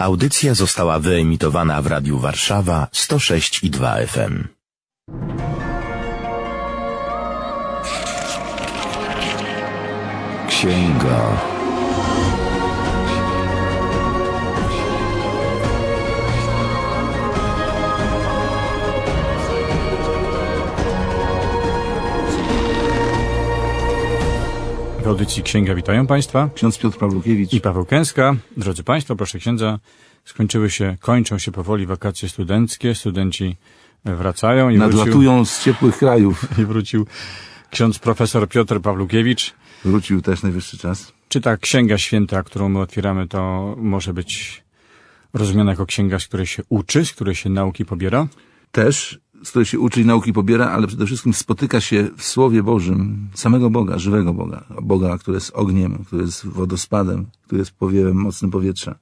Audycja została wyemitowana w Radiu Warszawa 106 i 2 FM. Księga. Audycji Księga witają Państwa Ksiądz Piotr Pawlukiewicz. i Paweł Kęska. Drodzy Państwo, proszę księdza, skończyły się, kończą się powoli wakacje studenckie, studenci wracają i wrócił, Nadlatują z ciepłych krajów. i wrócił ksiądz profesor Piotr Pawlukiewicz. Wrócił też najwyższy czas. Czy ta Księga Święta, którą my otwieramy, to może być rozumiana jako księga, z której się uczy, z której się nauki pobiera? Też, z której się uczy i nauki pobiera, ale przede wszystkim spotyka się w Słowie Bożym samego Boga, żywego Boga. Boga, który jest ogniem, który jest wodospadem, który jest powiewem mocnym powietrza.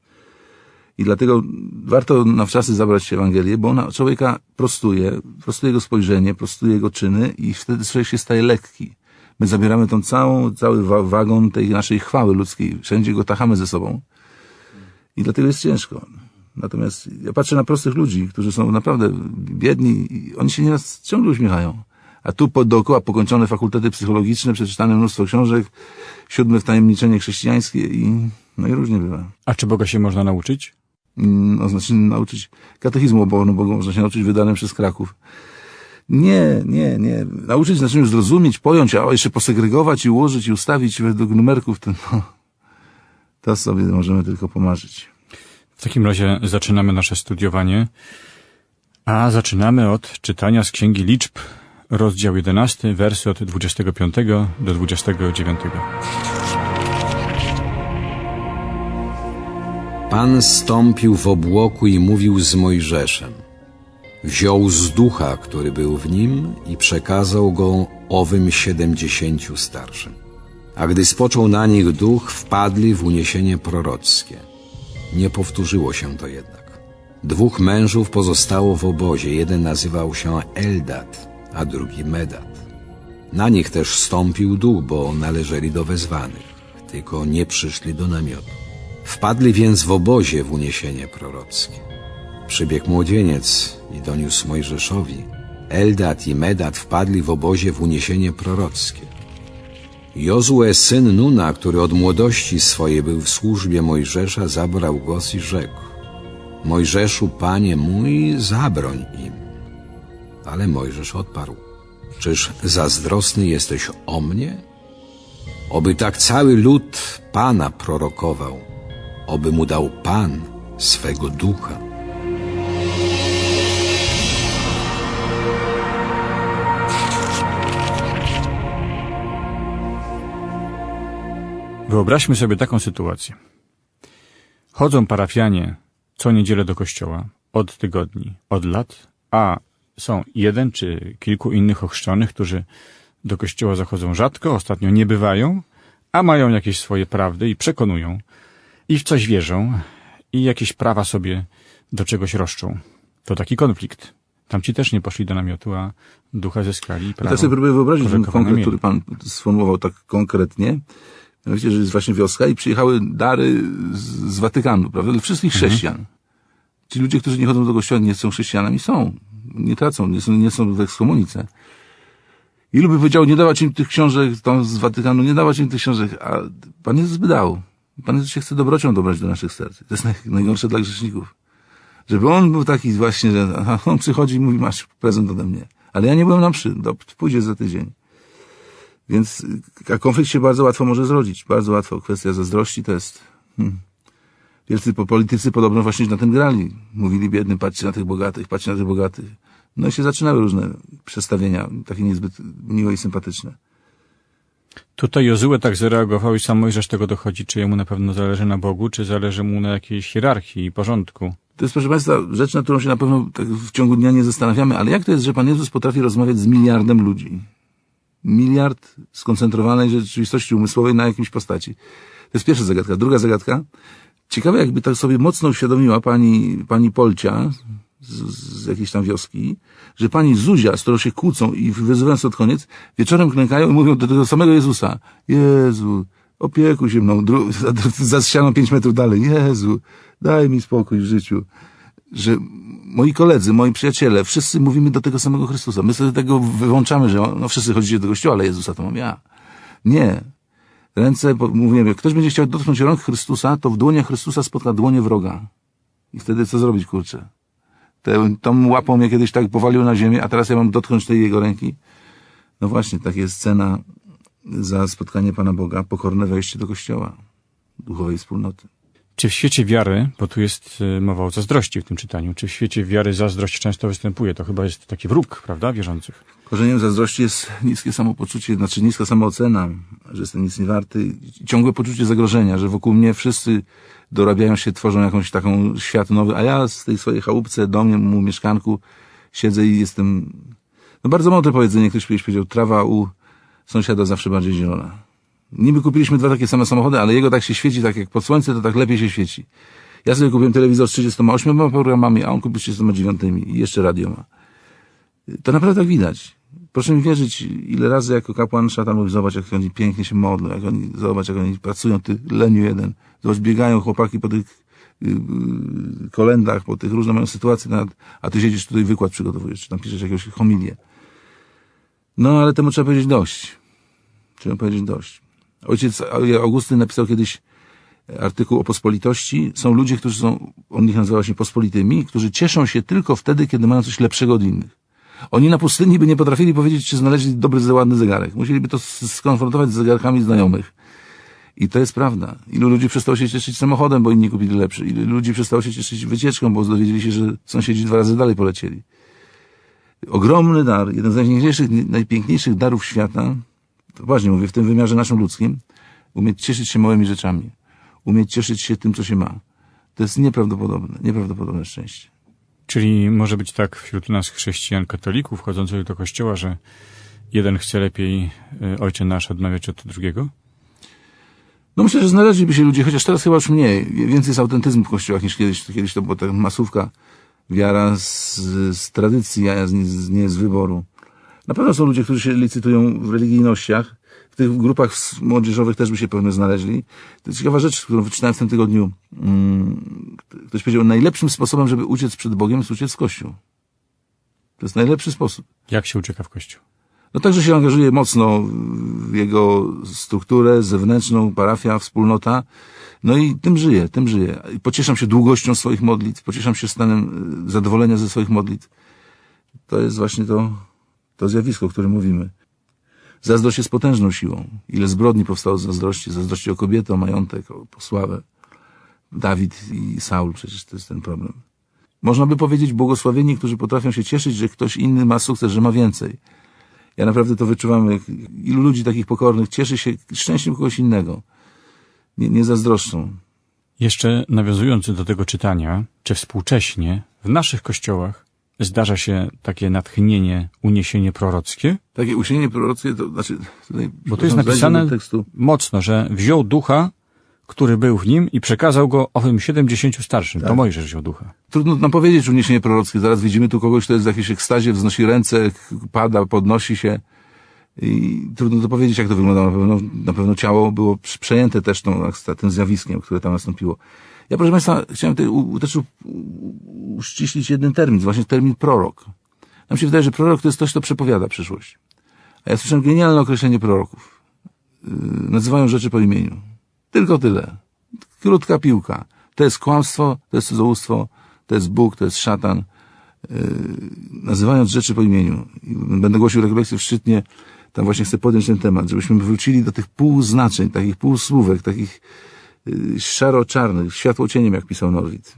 I dlatego warto na wczasy zabrać się Ewangelię, bo ona człowieka prostuje, prostuje jego spojrzenie, prostuje jego czyny i wtedy człowiek się staje lekki. My zabieramy tą całą, cały wa- wagon tej naszej chwały ludzkiej. Wszędzie go tachamy ze sobą. I dlatego jest ciężko. Natomiast ja patrzę na prostych ludzi, którzy są naprawdę biedni i oni się nieraz ciągle uśmiechają. A tu po, dookoła pokończone fakultety psychologiczne, przeczytane mnóstwo książek, siódme wtajemniczenie chrześcijańskie i no i różnie bywa. A czy Boga się można nauczyć? Mm, No, znaczy nauczyć katechizmu o Bogu Bogu można się nauczyć wydanym przez Kraków. Nie, nie, nie. Nauczyć znaczy już zrozumieć, pojąć, a jeszcze posegregować i ułożyć i ustawić według numerków, to, no, to sobie możemy tylko pomarzyć. W takim razie zaczynamy nasze studiowanie, a zaczynamy od czytania z Księgi Liczb, rozdział 11, wersy od 25 do 29. Pan stąpił w obłoku i mówił z Mojżeszem. Wziął z ducha, który był w nim i przekazał go owym siedemdziesięciu starszym. A gdy spoczął na nich duch, wpadli w uniesienie prorockie. Nie powtórzyło się to jednak. Dwóch mężów pozostało w obozie. Jeden nazywał się Eldad, a drugi Medat. Na nich też stąpił duch, bo należeli do wezwanych, tylko nie przyszli do namiotu. Wpadli więc w obozie w uniesienie prorockie. Przybiegł młodzieniec i doniósł Mojżeszowi. Eldad i Medat wpadli w obozie w uniesienie prorockie. Jozue, syn Nuna, który od młodości swojej był w służbie Mojżesza, zabrał głos i rzekł. Mojżeszu, panie mój, zabroń im. Ale Mojżesz odparł. Czyż zazdrosny jesteś o mnie? Oby tak cały lud Pana prorokował, oby mu dał Pan swego ducha. Wyobraźmy sobie taką sytuację. Chodzą parafianie co niedzielę do kościoła od tygodni, od lat, a są jeden czy kilku innych ochrzczonych, którzy do kościoła zachodzą rzadko, ostatnio nie bywają, a mają jakieś swoje prawdy i przekonują, i w coś wierzą, i jakieś prawa sobie do czegoś roszczą. To taki konflikt. Tamci też nie poszli do namiotu, a ducha zyskali i prawo. Ja sobie próbuję wyobrazić ten konkret, który pan sformułował tak konkretnie. Że jest właśnie wioska i przyjechały dary z, z Watykanu, prawda? Dla wszystkich Mhm. chrześcijan. Ci ludzie, którzy nie chodzą do kościoła, nie są chrześcijanami, są. Nie tracą, nie są, nie są w ekskomunice. Ilu by powiedział, nie dawać im tych książek tam z Watykanu, nie dawać im tych książek, a Pan Jezus by dał. Pan Jezus się chce dobrocią dobrać do naszych serc. To jest naj, najgorsze dla grzeszników. Żeby on był taki właśnie, że on przychodzi i mówi, masz prezent ode mnie. Ale ja nie byłem na do, pójdzie za tydzień. Więc y, a konflikt się bardzo łatwo może zrodzić. Bardzo łatwo. Kwestia zazdrości to jest... Hmm. Wielcy po- politycy podobno właśnie na tym grali. Mówili biednym, patrzcie na tych bogatych, patrzcie na tych bogatych. No i się zaczynały różne przestawienia, takie niezbyt miłe i sympatyczne. Tutaj Jozue tak zareagował i sam Mojżesz tego dochodzi, czy jemu na pewno zależy na Bogu, czy zależy mu na jakiejś hierarchii i porządku. To jest, proszę Państwa, rzecz, nad którą się na pewno tak w ciągu dnia nie zastanawiamy, ale jak to jest, że Pan Jezus potrafi rozmawiać z miliardem ludzi? Miliard skoncentrowanej rzeczywistości umysłowej na jakimś postaci. To jest pierwsza zagadka. Druga zagadka. Ciekawe, jakby tak sobie mocno uświadomiła pani, pani Polcia z, z jakiejś tam wioski, że pani Zuzia, z którą się kłócą i wyzywając od koniec, wieczorem klękają i mówią do tego samego Jezusa. Jezu, opiekuj się mną, za, za ścianą pięć metrów dalej. Jezu, Daj mi spokój w życiu. Że moi koledzy, moi przyjaciele, wszyscy mówimy do tego samego Chrystusa. My sobie tego wyłączamy, że no wszyscy chodzicie do kościoła, ale Jezusa to mam ja. Nie. Ręce, mówiłem, jak ktoś będzie chciał dotknąć rąk Chrystusa, to w dłoniach Chrystusa spotka dłonie wroga. I wtedy co zrobić, kurczę? Te, tą łapą mnie kiedyś tak powalił na ziemię, a teraz ja mam dotknąć tej jego ręki. No właśnie, tak jest cena za spotkanie Pana Boga, pokorne wejście do kościoła, duchowej wspólnoty. Czy w świecie wiary, bo tu jest y, mowa o zazdrości w tym czytaniu, czy w świecie wiary zazdrość często występuje? To chyba jest taki wróg, prawda, wierzących? Korzeniem zazdrości jest niskie samopoczucie, znaczy niska samoocena, że jestem nic nie warty, ciągłe poczucie zagrożenia, że wokół mnie wszyscy dorabiają się, tworzą jakąś taką świat nowy, a ja z tej swojej chałupce, domie, mu mieszkanku siedzę i jestem... No bardzo mądre powiedzenie, ktoś powiedział, trawa u sąsiada zawsze bardziej zielona. Niby kupiliśmy dwa takie same samochody, ale jego tak się świeci, tak jak pod słońce, to tak lepiej się świeci. Ja sobie kupiłem telewizor z 38 programami, a on kupił z 39 i jeszcze radio ma. To naprawdę tak widać. Proszę mi wierzyć, ile razy jako kapłan szatan mówi, zobacz jak oni pięknie się modlą, jak oni, zobacz jak oni pracują, ty leniu jeden. Zobacz, biegają chłopaki po tych yy, kolendach, po tych różne mają sytuacje, nawet, a ty siedzisz tutaj wykład przygotowujesz, czy tam piszesz jakąś homilię. No, ale temu trzeba powiedzieć dość. Trzeba powiedzieć dość. Ojciec Augustyn napisał kiedyś artykuł o pospolitości. Są ludzie, którzy są, on ich nazywa właśnie pospolitymi, którzy cieszą się tylko wtedy, kiedy mają coś lepszego od innych. Oni na pustyni by nie potrafili powiedzieć, czy znaleźli dobry, ładny zegarek. Musieliby to skonfrontować z zegarkami znajomych. I to jest prawda. Ilu ludzi przestało się cieszyć samochodem, bo inni kupili lepszy. Ilu ludzi przestało się cieszyć wycieczką, bo dowiedzieli się, że sąsiedzi dwa razy dalej polecieli. Ogromny dar, jeden z najpiękniejszych, najpiękniejszych darów świata, właśnie mówię, w tym wymiarze naszym ludzkim, umieć cieszyć się małymi rzeczami. Umieć cieszyć się tym, co się ma. To jest nieprawdopodobne, nieprawdopodobne szczęście. Czyli może być tak wśród nas chrześcijan katolików chodzących do kościoła, że jeden chce lepiej y, Ojcze Nasz odmawiać od drugiego? No myślę, że znaleźliby się ludzie, chociaż teraz chyba już mniej. Więcej jest autentyzmu w kościołach niż kiedyś. Kiedyś to była ta masówka, wiara z, z tradycji, a nie z, nie z wyboru. Na pewno są ludzie, którzy się licytują w religijnościach. W tych grupach młodzieżowych też by się pewnie znaleźli. To jest ciekawa rzecz, którą wyczytałem w tym tygodniu. Mm, Ktoś powiedział, najlepszym sposobem, żeby uciec przed Bogiem, jest uciec w Kościół. To jest najlepszy sposób. Jak się ucieka w kościół? No także się angażuje mocno w jego strukturę zewnętrzną, parafia, wspólnota. No i tym żyje, tym żyje. I pocieszam się długością swoich modlitw, pocieszam się stanem y, zadowolenia ze swoich modlitw. To jest właśnie to, to zjawisko, o którym mówimy. Zazdrość jest potężną siłą. Ile zbrodni powstało z zazdrości? Zazdrości o kobietę, o majątek, o o sławę. Dawid i Saul, przecież to jest ten problem. Można by powiedzieć błogosławieni, którzy potrafią się cieszyć, że ktoś inny ma sukces, że ma więcej. Ja naprawdę to wyczuwam, ilu ludzi takich pokornych cieszy się szczęściem kogoś innego. Nie, nie zazdroszczą. Jeszcze nawiązując do tego czytania, czy współcześnie w naszych kościołach zdarza się takie natchnienie, uniesienie prorockie? Takie usienie prorockie, to znaczy... Tutaj, Bo tu jest napisane tekstu. mocno, że wziął ducha, który był w nim i przekazał go owym siedemdziesięciu starszym. To Mojżesz wziął ducha. Trudno nam powiedzieć uniesienie prorockie. Zaraz widzimy tu kogoś, kto jest w jakiejś ekstazie, wznosi ręce, pada, podnosi się. I trudno to powiedzieć, jak to wyglądało. Na pewno, na pewno ciało było przejęte też tą, eksta- tym zjawiskiem, które tam nastąpiło. Ja, proszę Państwa, chciałem tutaj u, też u, uściślić jeden termin, właśnie termin prorok. Nam się wydaje, że prorok to jest ktoś, kto przepowiada przyszłość. A ja słyszałem genialne określenie proroków. Yy, nazywają rzeczy po imieniu. Tylko tyle. Krótka piłka. To jest kłamstwo, to jest cudzołóstwo, to jest Bóg, to jest szatan. Yy, nazywając rzeczy po imieniu. Będę głosił rekolekcję w Szczytnie, tam właśnie chcę podjąć ten temat, żebyśmy wrócili do tych półznaczeń, takich półsłówek, takich yy, szaro-czarnych, światło-cieniem, jak pisał Norwid.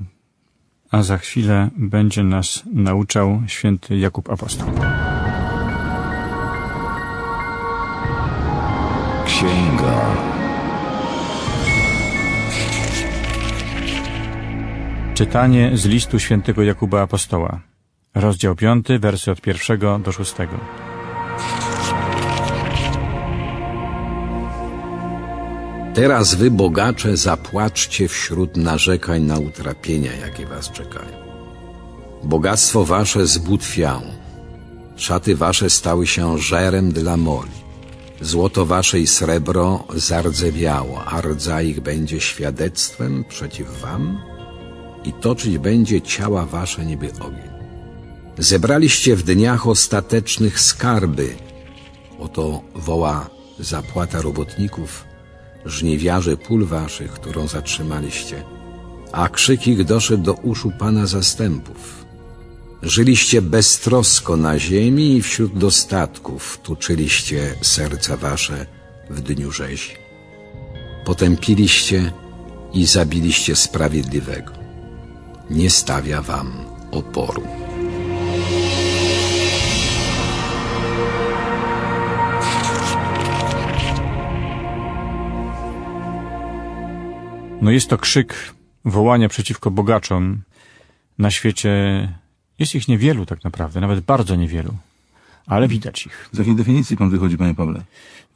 A za chwilę będzie nas nauczał święty Jakub Apostoł. Księga. Czytanie z listu świętego Jakuba Apostoła. Rozdział 5, wersy od pierwszego do szóstego. Teraz wy, bogacze, zapłaczcie wśród narzekań na utrapienia, jakie was czekają. Bogactwo wasze zbutwiało, szaty wasze stały się żerem dla moli. Złoto wasze i srebro zardzewiało, a rdza ich będzie świadectwem przeciw wam? i toczyć będzie ciała wasze niby ogień. Zebraliście w dniach ostatecznych skarby. Oto woła zapłata robotników, żniwiarze pól waszych, którą zatrzymaliście. A krzyk ich doszedł do uszu Pana zastępów. Żyliście beztrosko na ziemi i wśród dostatków tuczyliście serca wasze w dniu rzezi. Potępiliście i zabiliście sprawiedliwego. Nie stawia wam oporu. No jest to krzyk wołania przeciwko bogaczom. Na świecie jest ich niewielu tak naprawdę, nawet bardzo niewielu, ale widać ich. Z jakiej definicji pan wychodzi, panie Pawle?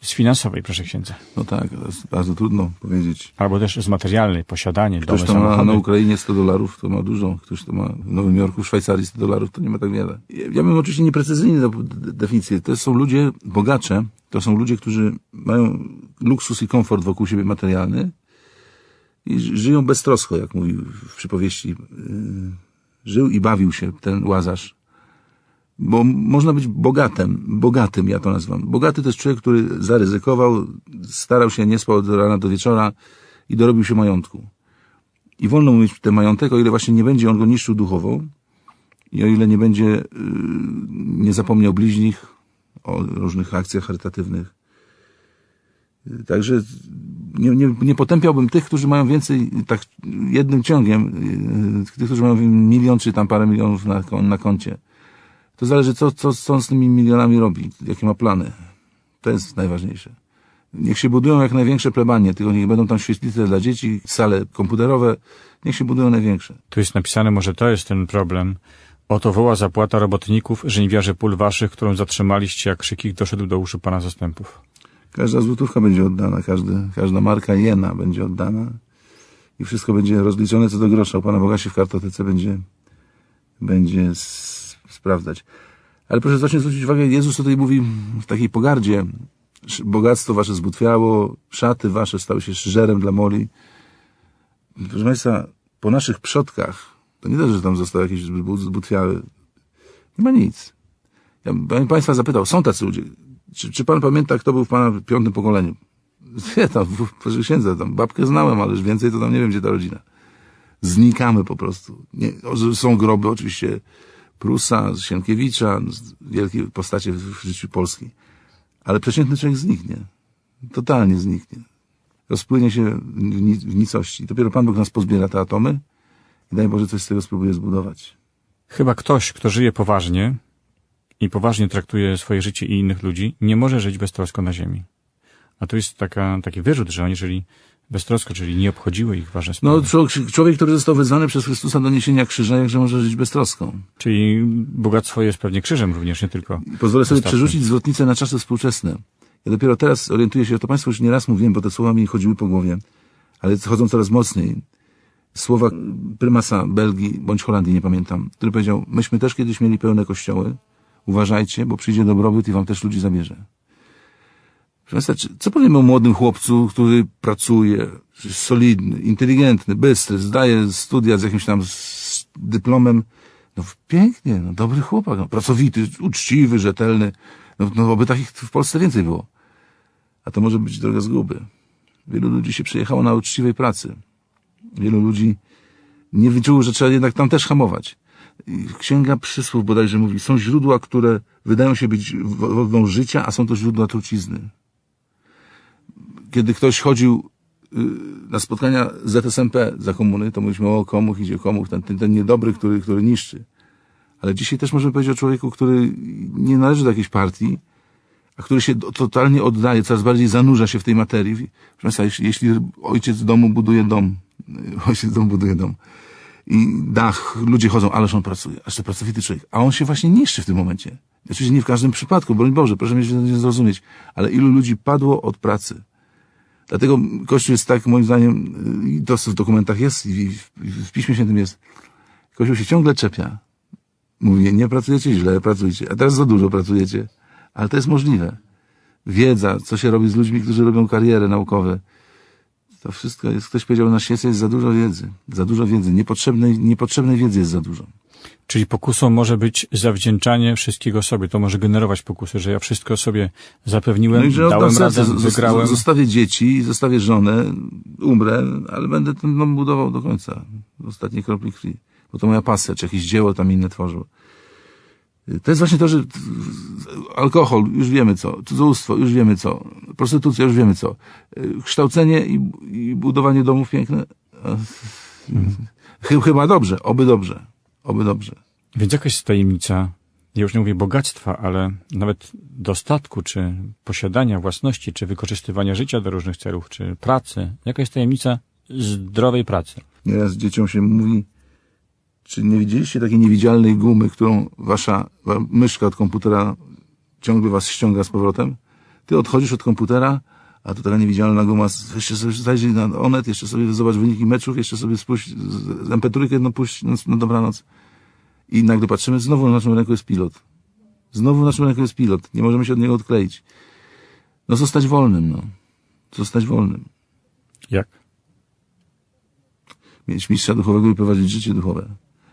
Z finansowej, proszę księdza. No tak, to jest bardzo trudno powiedzieć. Albo też z materialnej, posiadanie, Ktoś to ma na Ukrainie 100 dolarów, to ma dużo. Ktoś to ma w Nowym Jorku, w Szwajcarii 100 dolarów, to nie ma tak wiele. Ja bym oczywiście nieprecyzyjnie dał de- definicję. To są ludzie bogacze, to są ludzie, którzy mają luksus i komfort wokół siebie materialny i ży- żyją beztrosko, jak mówił w przypowieści. Yy, Żył i bawił się ten łazarz. Bo można być bogatym, bogatym ja to nazywam. Bogaty to jest człowiek, który zaryzykował, starał się, nie spał od rana do wieczora i dorobił się majątku. I wolno mu mieć ten majątek, o ile właśnie nie będzie on go niszczył duchowo i o ile nie będzie, yy, nie zapomniał bliźnich o różnych akcjach charytatywnych. Yy, Także nie, nie, nie potępiałbym tych, którzy mają więcej, tak jednym ciągiem, yy, tych, którzy mają milion czy tam parę milionów na, na koncie. To zależy, co, co, co on z tymi milionami robi, jakie ma plany. To jest najważniejsze. Niech się budują jak największe plebanie, tylko niech będą tam świetlice dla dzieci, sale komputerowe, niech się budują największe. Tu jest napisane, może to jest ten problem. Oto woła zapłata robotników, żniwiarze pól waszych, którą zatrzymaliście, jak krzyk ich doszedł do uszu pana zastępów. Każda złotówka będzie oddana, każdy, każda marka jena będzie oddana i wszystko będzie rozliczone co do grosza. U Pana Boga się w kartotece będzie, będzie sprawdzać. Ale proszę zacząć zwrócić uwagę, Jezus tutaj mówi w takiej pogardzie, bogactwo wasze zbutwiało, szaty wasze stały się żerem dla moli. Proszę Państwa, po naszych przodkach, to nie to, że tam zostały jakieś zbu- zbutwiały, nie ma nic. Ja bym Państwa zapytał, są tacy ludzie. Czy, czy Pan pamięta, kto był w Pana piątym pokoleniu? Nie, tam, proszę księdza, tam babkę znałem, ale już więcej to tam nie wiem, gdzie ta rodzina. Znikamy po prostu. Nie, są groby oczywiście Prusa, Sienkiewicza, wielkie postacie w życiu Polski. Ale przeciętny człowiek zniknie. Totalnie zniknie. Rozpłynie się w, ni- w nicości. Dopiero Pan Bóg nas pozbiera te atomy i daj Boże coś z tego spróbuje zbudować. Chyba ktoś, kto żyje poważnie i poważnie traktuje swoje życie i innych ludzi, nie może żyć beztrosko na ziemi. A tu jest taka, taki wyrzut, że oni żyli beztrosko, czyli nie obchodziły ich ważne sprawy. No, człowiek, który został wezwany przez Chrystusa do niesienia krzyża, jakże może żyć beztroską. Czyli bogactwo jest pewnie krzyżem również, nie tylko. Pozwolę sobie przerzucić zwrotnicę na czasy współczesne. Ja dopiero teraz orientuję się, to Państwu już nieraz mówiłem, bo te słowa mi chodziły po głowie, ale chodzą coraz mocniej. Słowa prymasa Belgii bądź Holandii, nie pamiętam, który powiedział, myśmy też kiedyś mieli pełne kościoły, uważajcie, bo przyjdzie dobrobyt i wam też ludzi zabierze. Proszę co powiemy o młodym chłopcu, który pracuje, jest solidny, inteligentny, bystry, zdaje studia z jakimś tam s- dyplomem, no pięknie, no dobry chłopak, no, pracowity, uczciwy, rzetelny. No, no oby takich w Polsce więcej było. A to może być droga zguby. Wielu ludzi się przyjechało na uczciwej pracy. Wielu ludzi nie wyczuło, że trzeba jednak tam też hamować. Księga Przysłów bodajże mówi, są źródła, które wydają się być wodą życia, a są to źródła trucizny. Kiedy ktoś chodził y, na spotkania ZSMP za komuny, to mówiliśmy, o komuch idzie komuch, ten, ten, ten niedobry, który, który niszczy. Ale dzisiaj też możemy powiedzieć o człowieku, który nie należy do jakiejś partii, a który się totalnie oddaje, coraz bardziej zanurza się w tej materii. Proszę Państwa, jeśli, jeśli ojciec domu buduje dom, y, ojciec domu buduje dom i dach, ludzie chodzą, ależ on pracuje, aż to pracowity człowiek. A on się właśnie niszczy w tym momencie. Oczywiście nie w każdym przypadku, broń Boże, proszę mnie zrozumieć, ale ilu ludzi padło od pracy. Dlatego Kościół jest tak, moim zdaniem, y, i to w dokumentach jest, i w, w Piśmie Świętym jest, Kościół się ciągle czepia. Mówi, nie pracujecie źle, pracujcie. A teraz za dużo pracujecie. Ale to jest możliwe. Wiedza, co się robi z ludźmi, którzy robią karierę naukowe. To wszystko jest, ktoś powiedział, na świecie jest za dużo wiedzy. Za dużo wiedzy. Niepotrzebnej, niepotrzebnej wiedzy jest za dużo. Czyli pokusą może być zawdzięczanie wszystkiego sobie. To może generować pokusę, że ja wszystko sobie zapewniłem, No i że dałem radę, wygrałem. zostawię dzieci, zostawię żonę, umrę, ale będę ten dom budował do końca. Ostatniej kropli krwi. Bo to moja pasja, czy jakieś dzieło tam inne tworzył. To jest właśnie to, że alkohol, już wiemy co, cudzołóstwo, już wiemy co, prostytucja, już wiemy co, kształcenie i, i budowanie domów piękne, Chy- chyba dobrze, oby dobrze, oby dobrze. Więc jaka jest tajemnica, ja już nie mówię bogactwa, ale nawet dostatku, czy posiadania własności, czy wykorzystywania życia do różnych celów, czy pracy? Jaka jest tajemnica zdrowej pracy? Nieraz dzieciom się mówi, czy nie widzieliście takiej niewidzialnej gumy, którą wasza wa- myszka od komputera ciągle was ściąga z powrotem? Ty odchodzisz od komputera, a tu taka niewidzialna guma, jeszcze sobie zajrzyj na Onet, jeszcze sobie zobacz wyniki meczów, jeszcze sobie spuść z- MP3 no puść no, no dobranoc. I nagle patrzymy, znowu na naszym ręku jest pilot. Znowu na naszym ręku jest pilot. Nie możemy się od niego odkleić. No zostać wolnym, no. Zostać wolnym. Jak? mieć mistrza duchowego i prowadzić życie duchowe.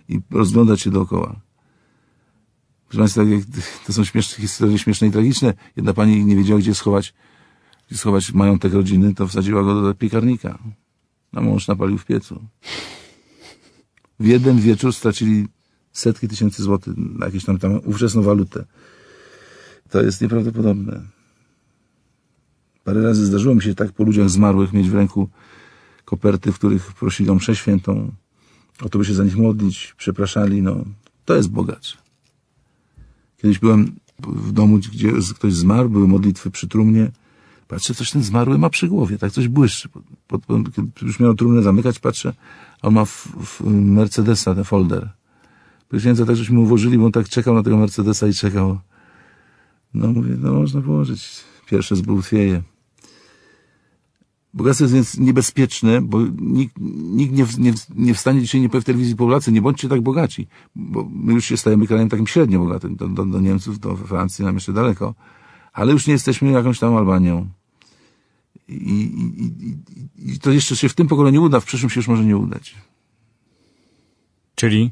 I rozglądać się dookoła. Proszę Państwa, to są śmieszne, historie śmieszne i tragiczne. Jedna pani nie wiedziała, gdzie schować, gdzie schować majątek rodziny, to wsadziła go do piekarnika. A mąż napalił w piecu. W jeden wieczór stracili setki tysięcy złotych na jakąś tam, tam ówczesną walutę. To jest nieprawdopodobne. Parę razy zdarzyło mi się tak po ludziach zmarłych mieć w ręku koperty, w których prosili o mszę świętą, o to, by się za nich modlić, przepraszali, no, to jest bogacz. Kiedyś byłem w domu, gdzie ktoś zmarł, były modlitwy przy trumnie, patrzę, coś ten zmarły ma przy głowie, tak coś błyszczy. Pod, pod, kiedy już miał trumnę zamykać, patrzę, a on ma w, w Mercedesa ten folder. Księdza tak żeśmy mu włożyli, bo on tak czekał na tego Mercedesa i czekał. No mówię, no można położyć. Pierwsze zbółtwieje. Bogactwo jest więc niebezpieczne, bo nikt, nikt nie, w- nie, nie wstanie dzisiaj nie powie w telewizji Polacy, nie bądźcie tak bogaci, bo my już się stajemy krajem takim średnio bogatym. Do, do, do Niemców, do Francji nam jeszcze daleko, ale już nie jesteśmy jakąś tam Albanią. I, i, i, I to jeszcze się w tym pokoleniu uda, w przyszłym się już może nie udać. Czyli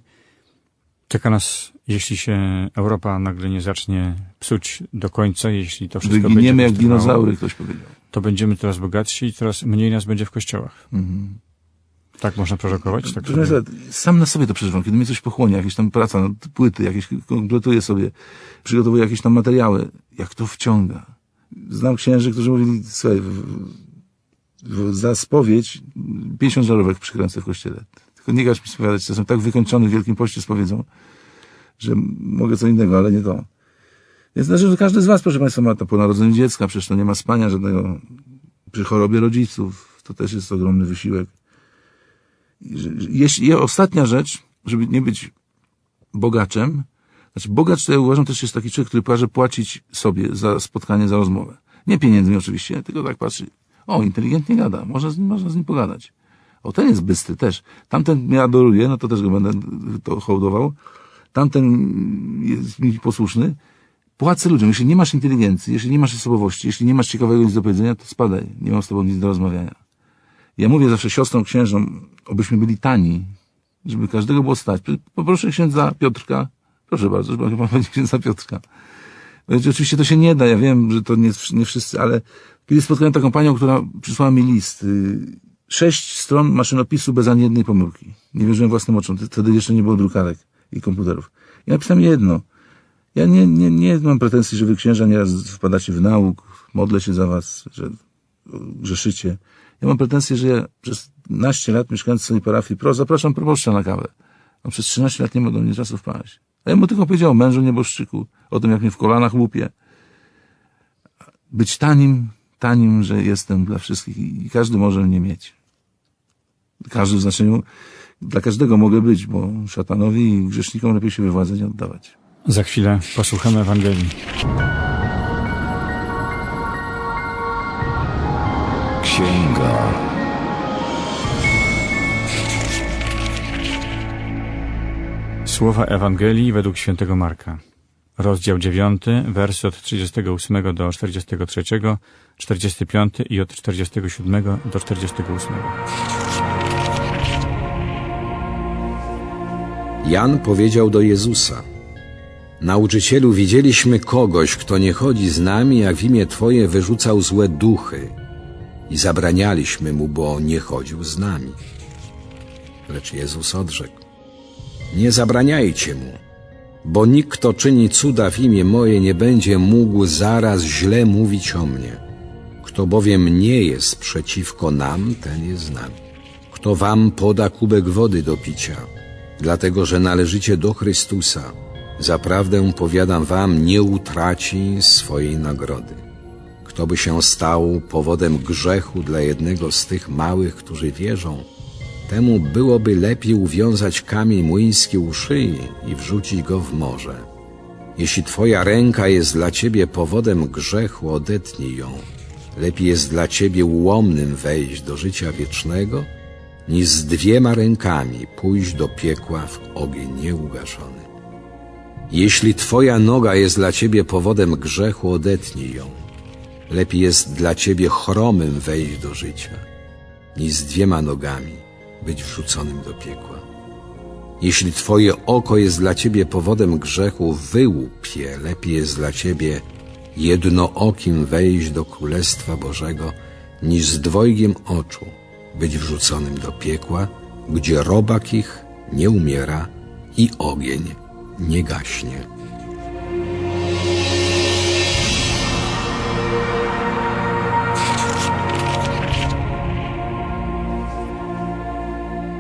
czeka nas, jeśli się Europa nagle nie zacznie psuć do końca, jeśli to wszystko Wyginiemy będzie jak trwało, dinozaury, ktoś powiedział. to będziemy coraz bogatsi i coraz mniej nas będzie w kościołach. Tak można prorokować? Tak Proszę sobie. Państwa, sam na sobie to przeżywam, kiedy mnie coś pochłonie, jakieś tam praca, no, płyty, jakieś kompletuję sobie, przygotowuję jakieś tam materiały, jak to wciąga. Znam księży, którzy mówili, słuchaj, w, w, za spowiedź 50 żarówek przykręcę w kościele. Tylko nie każ mi spowiadać, czasem tak wykończony w Wielkim Poście spowiedzą, że mogę co innego, ale nie to. Więc znaczy, że każdy z was, proszę Państwa, ma to po narodzeniu dziecka, przecież to nie ma spania żadnego przy chorobie rodziców. To też jest ogromny wysiłek. Jeśli, ostatnia rzecz, żeby nie być bogaczem, znaczy bogacz to ja uważam też jest taki człowiek, który każe płacić sobie za spotkanie, za rozmowę. Nie pieniędzmi oczywiście, tylko tak patrzy, o, inteligentnie gada, można z nim, można z nim pogadać. O, ten jest bystry też. Tamten mnie adoruje, no to też go będę to hołdował. Tamten jest mi posłuszny. Płacę ludziom. Jeśli nie masz inteligencji, jeśli nie masz osobowości, jeśli nie masz ciekawego nic do powiedzenia, to spadaj. Nie mam z tobą nic do rozmawiania. Ja mówię zawsze siostrom, księżom, obyśmy byli tani, żeby każdego było stać. Poproszę księdza Piotrka, proszę bardzo, żeby pan będzie księdza Piotrka. Oczywiście to się nie da, ja wiem, że to nie, nie wszyscy, ale kiedyś spotkałem taką panią, która przysłała mi list. Sześć stron maszynopisu bez ani jednej pomyłki. Nie wierzyłem własnym oczom. Wtedy jeszcze nie było drukarek i komputerów. Ja napisałem jedno. Ja nie, nie, nie mam pretensji, że wy księża nieraz wpadacie w nauk, modlę się za was, że grzeszycie. Ja mam pretensję, że ja przez naście lat mieszkając w swojej parafii, pro, zapraszam proboszcza na kawę. On przez 13 lat nie ma do mnie czasu wpaść. A ja mu tylko powiedział o mężu nieboszczyku, o tym, jak mnie w kolanach łupie. Być tanim, tanim, że jestem dla wszystkich i każdy może mnie mieć. Każdy w znaczeniu, dla każdego mogę być, bo szatanowi i grzesznikom lepiej się we władzę nie oddawać. Za chwilę posłuchamy Ewangelii. Księga. Słowa Ewangelii według świętego Marka. rozdział 9, wersy od 38 do 43, 45 i od 47 do 48. Jan powiedział do Jezusa: Nauczycielu, widzieliśmy kogoś, kto nie chodzi z nami, jak w imię Twoje wyrzucał złe duchy i zabranialiśmy mu, bo nie chodził z nami. Lecz Jezus odrzekł: Nie zabraniajcie mu, bo nikt, kto czyni cuda w imię moje, nie będzie mógł zaraz źle mówić o mnie. Kto bowiem nie jest przeciwko nam, ten jest z nami. Kto wam poda kubek wody do picia, dlatego że należycie do Chrystusa, zaprawdę powiadam wam, nie utraci swojej nagrody. Kto by się stał powodem grzechu dla jednego z tych małych, którzy wierzą, temu byłoby lepiej uwiązać kamień młyński u szyi i wrzucić go w morze. Jeśli twoja ręka jest dla ciebie powodem grzechu, odetnij ją. Lepiej jest dla ciebie ułomnym wejść do życia wiecznego, niż z dwiema rękami pójść do piekła w ogień nieugaszony. Jeśli twoja noga jest dla ciebie powodem grzechu, odetnij ją. Lepiej jest dla ciebie chromym wejść do życia, niż z dwiema nogami być wrzuconym do piekła. Jeśli twoje oko jest dla ciebie powodem grzechu, wyłup je. Lepiej jest dla ciebie jednookim wejść do Królestwa Bożego, niż z dwojgiem oczu być wrzuconym do piekła, gdzie robak ich nie umiera i ogień nie gaśnie.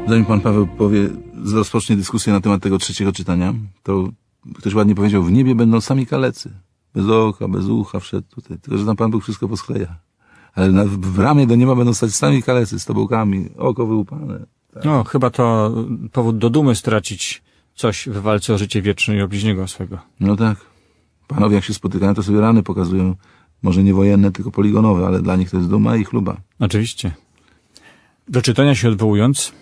Zanim pan Paweł powie, rozpocznie dyskusję na temat tego trzeciego czytania, to ktoś ładnie powiedział, w niebie będą sami kalecy. Bez oka, bez ucha wszedł tutaj. Tylko, że tam Pan Bóg wszystko poskleja. Ale na, w ramię do nieba będą stać sami kalecy z tobołkami, oko wyłupane. No, chyba to powód do dumy stracić coś w walce o życie wieczne i o bliźniego swego. No tak. Panowie jak się spotykają, to sobie rany pokazują. Może nie wojenne, tylko poligonowe, ale dla nich to jest duma i chluba. Oczywiście. Do czytania się odwołując,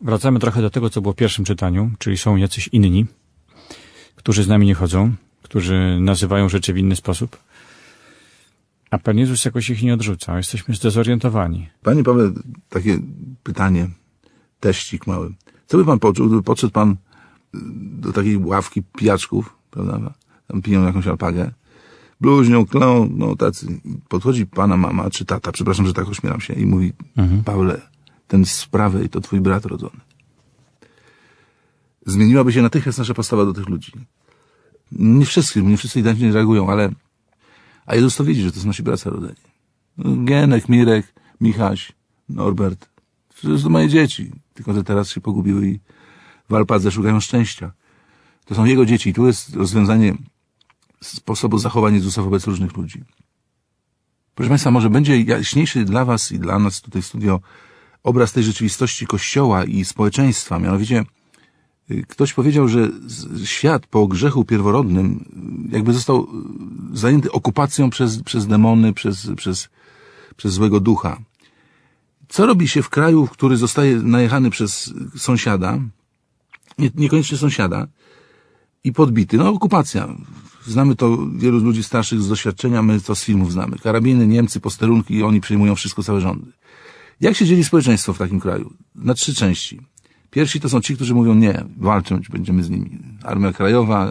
wracamy trochę do tego, co było w pierwszym czytaniu, czyli są jacyś inni, którzy z nami nie chodzą, którzy nazywają rzeczy w inny sposób. A Pan Jezus jakoś ich nie odrzuca. Jesteśmy zdezorientowani. Panie Pawle, takie pytanie, teścik mały. Co by pan poczuł, gdyby podszedł pan y, do takiej ławki pijaczków, prawda? Tam piją jakąś alpagę, bluźnią, klą, no tacy. Podchodzi pana mama czy tata, przepraszam, że tak ośmielam się, i mówi, Pawle, ten z prawej to twój brat rodzony. Zmieniłaby się natychmiast nasza postawa do tych ludzi. Nie wszyscy, nie wszyscy identycznie reagują, ale a Jezus to widzi, że to są nasi bracia rodzeni. No, Genek, Mirek, Michaś, Norbert. To są moje dzieci. Tylko, że teraz się pogubiły i w Alpadze szukają szczęścia. To są jego dzieci. I tu jest rozwiązanie sposobu zachowania Jezusa wobec różnych ludzi. Proszę Państwa, może będzie jaśniejszy dla Was i dla nas tutaj w studio obraz tej rzeczywistości Kościoła i społeczeństwa. Mianowicie ktoś powiedział, że świat po grzechu pierworodnym y, jakby został y, zajęty okupacją przez, przez demony, przez, przez, przez złego ducha. Co robi się w kraju, który zostaje najechany przez sąsiada, nie, niekoniecznie sąsiada, i podbity? No, okupacja. Znamy to wielu ludzi starszych z doświadczenia, my to z filmów znamy. Karabiny, Niemcy, posterunki i oni przejmują wszystko, całe rządy. Jak się dzieli społeczeństwo w takim kraju? Na trzy części. Pierwsi to są ci, którzy mówią nie, walczyć będziemy z nimi. Armia Krajowa,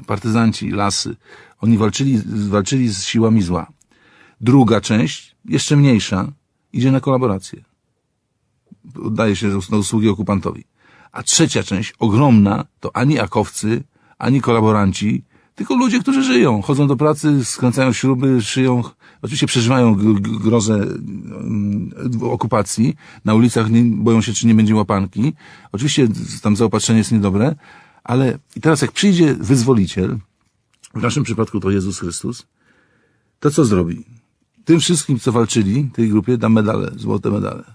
y, partyzanci, lasy. Oni walczyli, walczyli z siłami zła. Druga część, jeszcze mniejsza, idzie na kolaborację. Oddaje się na usługi okupantowi. A trzecia część, ogromna, to ani akowcy, ani kolaboranci, tylko ludzie, którzy żyją. Chodzą do pracy, skręcają śruby, szyją, oczywiście przeżywają grozę mm, okupacji. Na ulicach nie, boją się, czy nie będzie łapanki. Oczywiście tam zaopatrzenie jest niedobre, ale i teraz jak przyjdzie wyzwoliciel, w naszym przypadku to Jezus Chrystus, to co zrobi? Tym wszystkim, co walczyli, tej grupie, da medale, złote medale.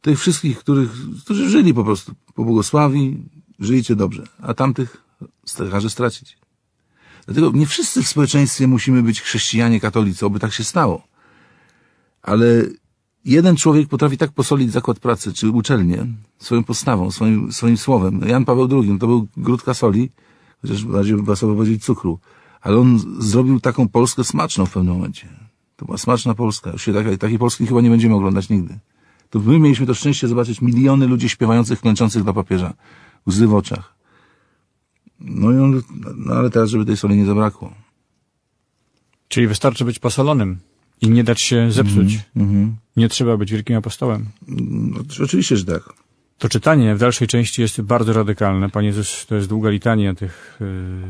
Tych wszystkich, których, którzy żyli po prostu, pobłogosławi, żyjcie dobrze, a tamtych każe stracić. Dlatego nie wszyscy w społeczeństwie musimy być chrześcijanie, katolicy, oby tak się stało. Ale jeden człowiek potrafi tak posolić zakład pracy czy uczelnię swoją postawą, swoim, swoim słowem. Jan Paweł II to był grudka soli, chociaż bardziej by pasowało powiedzieć cukru. Ale on zrobił taką Polskę smaczną w pewnym momencie. To była smaczna Polska. Już się takiej, takiej Polski chyba nie będziemy oglądać nigdy. To my mieliśmy to szczęście zobaczyć miliony ludzi śpiewających, klęczących dla papieża. Łzy w oczach. No i on, no ale teraz, żeby tej soli nie zabrakło. Czyli wystarczy być posolonym i nie dać się zepsuć. Mhm. Nie trzeba być wielkim apostołem. No, oczywiście, że tak. To czytanie w dalszej części jest bardzo radykalne. Pan Jezus, to jest długa litania tych,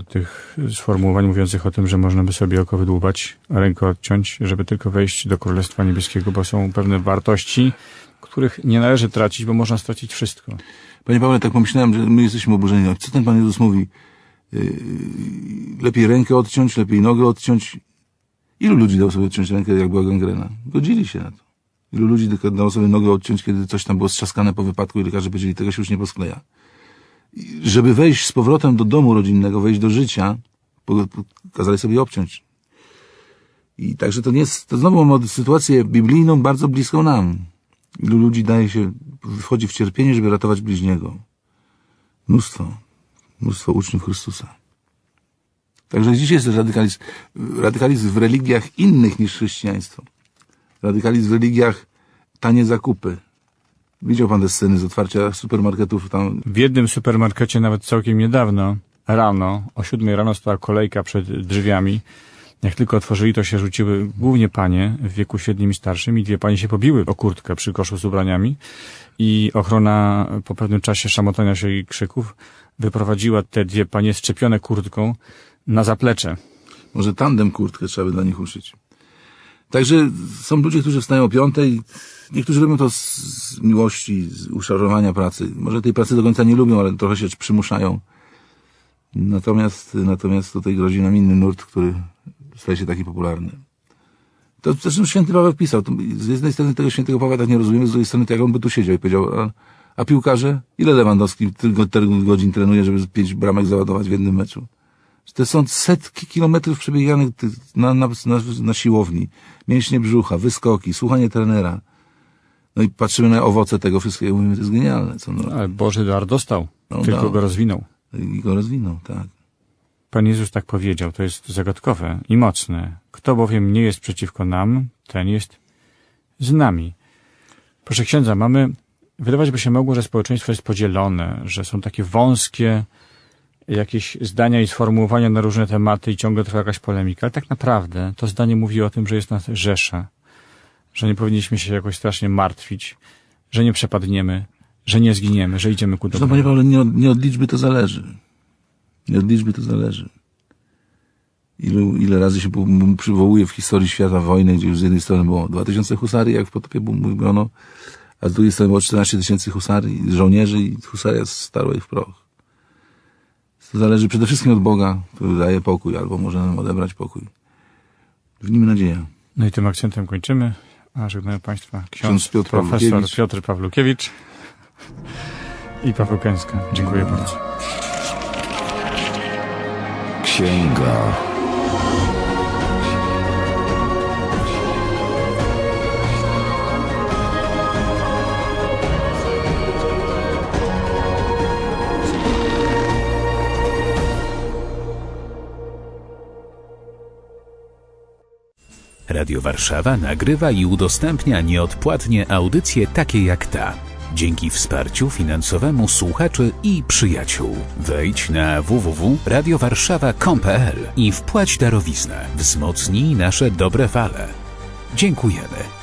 y, tych sformułowań mówiących o tym, że można by sobie oko wydłubać, rękę odciąć, żeby tylko wejść do Królestwa Niebieskiego, bo są pewne wartości, których nie należy tracić, bo można stracić wszystko. Panie Pawle, tak pomyślałem, że my jesteśmy oburzeni. Co ten Pan Jezus mówi? Yy, lepiej rękę odciąć, lepiej nogę odciąć. Ilu ludzi dało sobie odciąć rękę, jak była gangrena? Godzili się na to. Ilu ludzi dało sobie nogę odciąć, kiedy coś tam było strzaskane po wypadku i lekarze powiedzieli, tego się już nie poskleja. I żeby wejść z powrotem do domu rodzinnego, wejść do życia, kazali sobie obciąć. I także to nie jest, to znowu mamy sytuację biblijną bardzo bliską nam. Ilu ludzi daje się, wchodzi w cierpienie, żeby ratować bliźniego. Mnóstwo. Mnóstwo uczniów Chrystusa. Także dzisiaj jest radykalizm, radykalizm w religiach innych niż chrześcijaństwo. Radykalizm w religiach tanie zakupy. Widział pan te sceny z otwarcia supermarketów tam. W jednym supermarkecie nawet całkiem niedawno, rano, o siódmej rano stała kolejka przed drzwiami. Jak tylko otworzyli, to się rzuciły głównie panie w wieku średnim i starszym i dwie panie się pobiły o kurtkę przy koszu z ubraniami i ochrona po pewnym czasie szamotania się i krzyków wyprowadziła te dwie panie szczepione kurtką na zaplecze. Może tandem kurtkę trzeba by dla nich uszyć. Także są ludzie, którzy wstają o piątej. Niektórzy robią to z, miłości, z uszarowania pracy. Może tej pracy do końca nie lubią, ale trochę się przymuszają. Natomiast, natomiast tutaj grozi nam inny nurt, który staje się taki popularny. To zresztą święty Paweł pisał. Z jednej strony tego świętego Pawła tak nie rozumiemy, z drugiej strony to jak on by tu siedział i powiedział, a, a piłkarze? Ile Lewandowski tylko godzin trenuje, żeby pięć bramek załadować w jednym meczu? To są setki kilometrów przebieganych na, na, na, na siłowni. Mięśnie brzucha, wyskoki, słuchanie trenera. No i patrzymy na owoce tego wszystkiego i mówimy, to jest genialne. Co no, Ale Boży dar dostał, No, tylko dał. go rozwinął. I go rozwinął, tak. Pan Jezus tak powiedział, to jest zagadkowe i mocne. Kto bowiem nie jest przeciwko nam, ten jest z nami. Proszę księdza, mamy, wydawać by się mogło, że społeczeństwo jest podzielone, że są takie wąskie jakieś zdania i sformułowania na różne tematy i ciągle trwa jakaś polemika, ale tak naprawdę to zdanie mówi o tym, że jest nas rzesza, że nie powinniśmy się jakoś strasznie martwić, że nie przepadniemy, że nie zginiemy, że idziemy ku Zresztą, panie dobremu. Pawle, nie od, nie od liczby to zależy. Nie od liczby to zależy. Ilu, ile razy się przywołuje w historii świata wojny, gdzie już z jednej strony było 2000 husarii, jak w potopie mówiono, a z drugiej strony było 14 tysięcy husarii, żołnierzy i husaria starła ich w proch. To zależy przede wszystkim od Boga, który daje pokój, albo może nam odebrać pokój. W nim nadzieja. No i tym akcentem kończymy. A żegnają Państwa ksiądz, Ksiądz Piotr profesor Pawlukiewicz. Piotr Pawlukiewicz i Paweł Kęska. Dziękuję bardzo. Księga. Radio Warszawa nagrywa i udostępnia nieodpłatnie audycje takie jak ta. Dzięki wsparciu finansowemu słuchaczy i przyjaciół. Wejdź na www.radiowarszawa.com.pl i wpłać darowiznę. Wzmocnij nasze dobre fale. Dziękujemy.